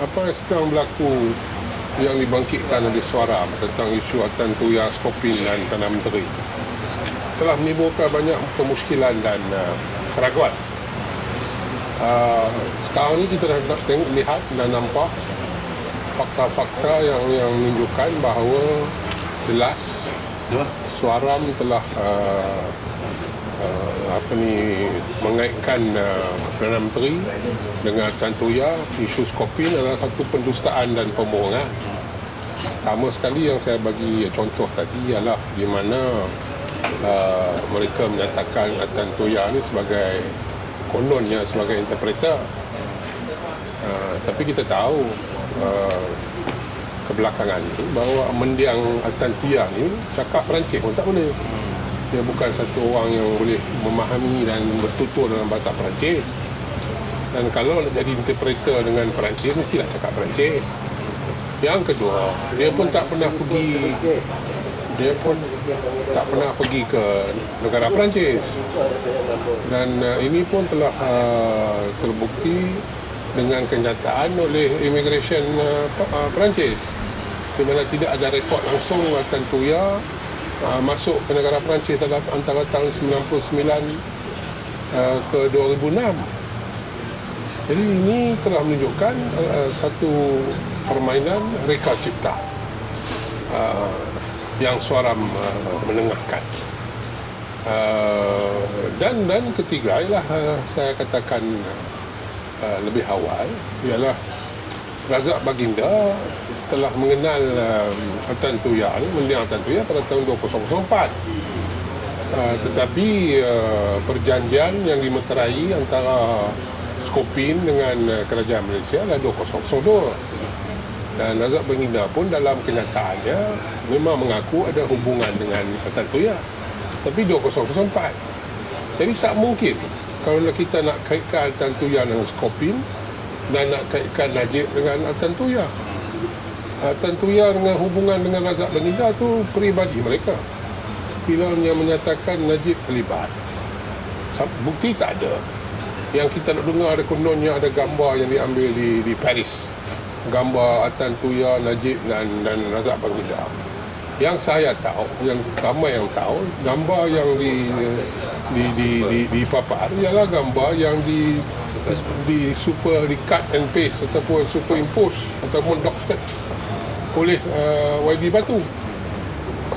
Apa yang sedang berlaku yang dibangkitkan oleh suara tentang isu Atan Tuya, Skopin dan Tanah Menteri telah menimbulkan banyak kemuskilan dan uh, keraguan. Uh, sekarang ini kita dah tengok, lihat dan nampak fakta-fakta yang yang menunjukkan bahawa jelas Suaram telah uh, uh, apa ni mengaitkan uh, Perdana Menteri dengan Tan Tuya isu Skopin adalah satu pendustaan dan pembohongan. Pertama sekali yang saya bagi contoh tadi ialah di mana uh, mereka menyatakan Tan Tuya ni sebagai kononnya sebagai interpreter. Uh, tapi kita tahu uh, kebelakangan ni bahawa mendiang Altan Tia ni cakap Perancis pun tak boleh. Dia bukan satu orang yang boleh memahami dan bertutur dalam bahasa Perancis. Dan kalau nak jadi interpreter dengan Perancis, mestilah cakap Perancis. Yang kedua, dia pun tak pernah pergi dia pun tak pernah pergi ke negara Perancis. Dan uh, ini pun telah uh, terbukti dengan kenyataan oleh immigration uh, Perancis di mana tidak ada rekod langsung akan Tuya uh, masuk ke negara Perancis antara tahun 99 uh, ke 2006 jadi ini telah menunjukkan uh, satu permainan reka cipta uh, yang suaram uh, menengahkan. Uh, dan dan ketiga ialah uh, saya katakan uh, lebih awal ialah Razak Baginda telah mengenal uh, Tan Tuya ni, mendiang Tan Tuya pada tahun 2004. Uh, tetapi uh, perjanjian yang dimeterai antara Skopin dengan uh, kerajaan Malaysia adalah 2002. Dan Razak Baginda pun dalam kenyataannya memang mengaku ada hubungan dengan Tan Tuya. Tapi 2004. Jadi tak mungkin kalau kita nak kaitkan Tan Tuya dengan Skopin, dan nak kaitkan Najib dengan Tan Tuya. Tan Tuya dengan hubungan dengan Razak Baginda tu peribadi mereka. Bila yang menyatakan Najib terlibat, bukti tak ada. Yang kita nak dengar ada kononnya ada gambar yang diambil di di Paris. Gambar Tan Tuya, Najib dan dan Razak Baginda. Yang saya tahu, yang ramai yang tahu, gambar yang di di di di, di papar ialah gambar yang di di super di cut and paste ataupun superimpose ataupun doctored oleh uh, YB Batu.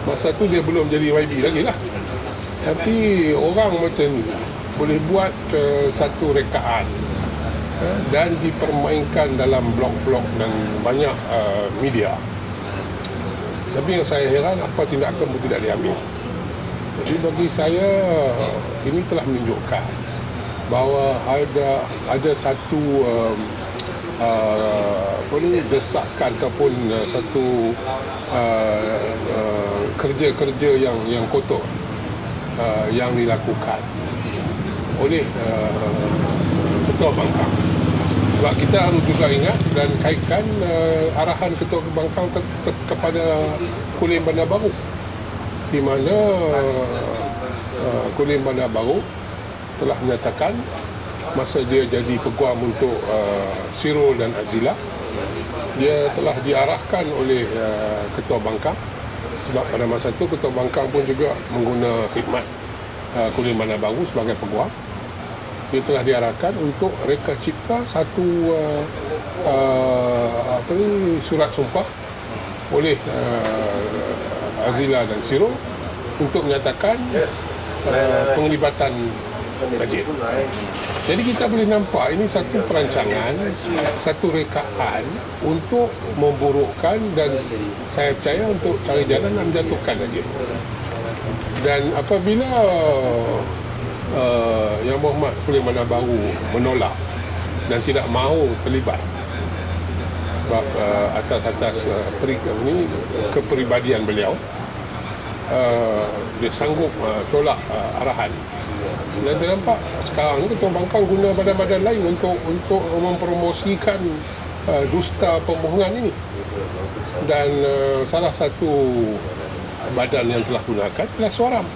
Masa tu dia belum jadi YB lagi lah. Tapi orang macam ni boleh buat uh, satu rekaan uh, dan dipermainkan dalam blog-blog dan banyak uh, media. Tapi yang saya heran apa tindakan pun tidak diambil. Jadi bagi saya ini telah menunjukkan bahawa ada ada satu um, uh, apa ni desakan ataupun uh, satu uh, uh, kerja-kerja yang yang kotor uh, yang dilakukan. Oleh uh, ketua bangkang. Sebab kita harus juga ingat dan kaitkan uh, arahan ketua bangkang ter, ter, kepada kulim bandar baru. Di mana uh, kulim bandar baru telah menyatakan masa dia jadi peguam untuk uh, Sirul dan Azila dia telah diarahkan oleh uh, ketua bangkang. Sebab pada masa itu ketua bangkang pun juga mengguna khidmat uh, kuliah mana baru sebagai peguam. Dia telah diarahkan untuk reka cipta satu uh, uh, apa ni surat sumpah oleh uh, Azila dan Sirul untuk menyatakan uh, penglibatan Najib. Jadi kita boleh nampak ini satu perancangan, satu rekaan untuk memburukkan dan saya percaya untuk cari jalan dan menjatuhkan Najib. Dan apabila uh, Yang Muhammad Sulaiman Baru menolak dan tidak mahu terlibat sebab uh, atas-atas uh, peri, ini, kepribadian beliau uh, dia sanggup uh, tolak uh, arahan dan saya nampak sekarang ni bangkang guna badan-badan lain untuk untuk mempromosikan uh, dusta pembohongan ini. Dan uh, salah satu badan yang telah gunakan adalah Suaram.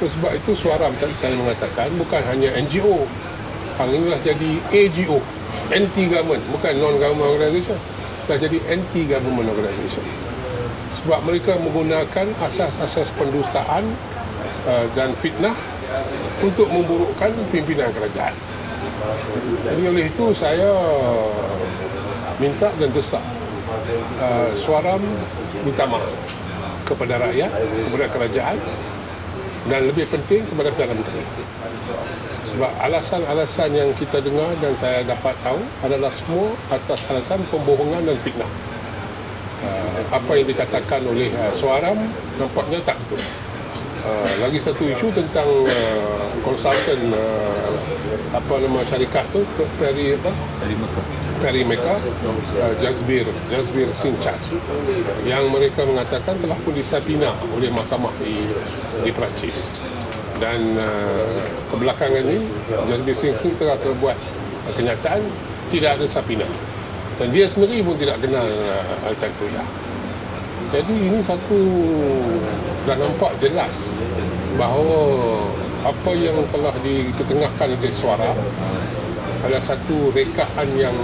Sebab itu Suaram tadi saya mengatakan bukan hanya NGO. Sekarang inilah jadi AGO. anti government bukan non government organisation dah jadi anti government organisation sebab mereka menggunakan asas-asas pendustaan uh, dan fitnah untuk memburukkan pimpinan kerajaan jadi oleh itu saya minta dan desak uh, suara minta maaf kepada rakyat, kepada kerajaan dan lebih penting kepada Perdana Menteri. Sebab alasan-alasan yang kita dengar dan saya dapat tahu adalah semua atas alasan pembohongan dan fitnah. Uh, apa yang dikatakan oleh uh, Suaram nampaknya tak betul. Uh, lagi satu isu tentang uh, konsultan uh, apa nama syarikat tu dari apa? dari Mekah. Perry Mecca, uh, Jazbir, Jazbir Sinchan yang mereka mengatakan telah pun disapina oleh mahkamah di, di Perancis dan uh, kebelakangan ini Jazbir Sinchan telah terbuat uh, kenyataan tidak ada sapina dan dia sendiri pun tidak kenal uh, Altan Toya jadi ini satu dah nampak jelas bahawa apa yang telah diketengahkan oleh suara ada satu rekaan yang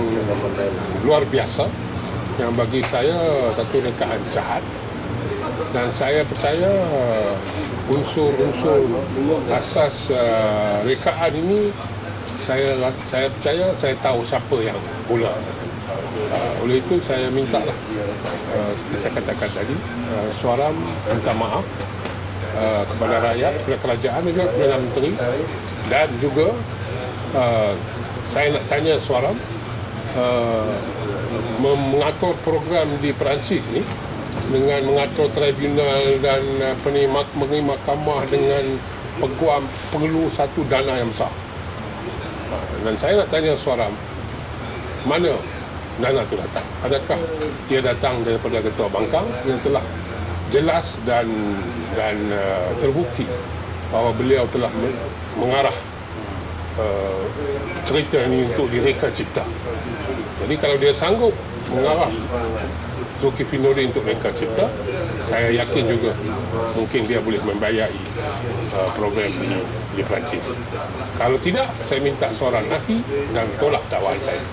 luar biasa yang bagi saya satu rekaan jahat. Dan saya percaya unsur-unsur asas uh, rekaan ini saya saya percaya saya tahu siapa yang mula uh, oleh itu saya minta lah uh, seperti saya katakan tadi uh, suara minta maaf uh, kepada rakyat kepada kerajaan juga Perdana Menteri dan juga uh, saya nak tanya suara uh, mengatur program di Perancis ni dengan mengatur tribunal dan apa ni mahkamah dengan peguam perlu satu dana yang besar. Dan saya nak tanya suara mana dana tu datang? Adakah dia datang daripada ketua bangkang yang telah jelas dan dan uh, terbukti bahawa beliau telah me- mengarah uh, cerita ini untuk direka cipta. Jadi kalau dia sanggup mengarah Zulkifli Nordin untuk reka cipta, saya yakin juga mungkin dia boleh membayari uh, program di, di Perancis. Kalau tidak, saya minta seorang nafi dan tolak dakwaan saya.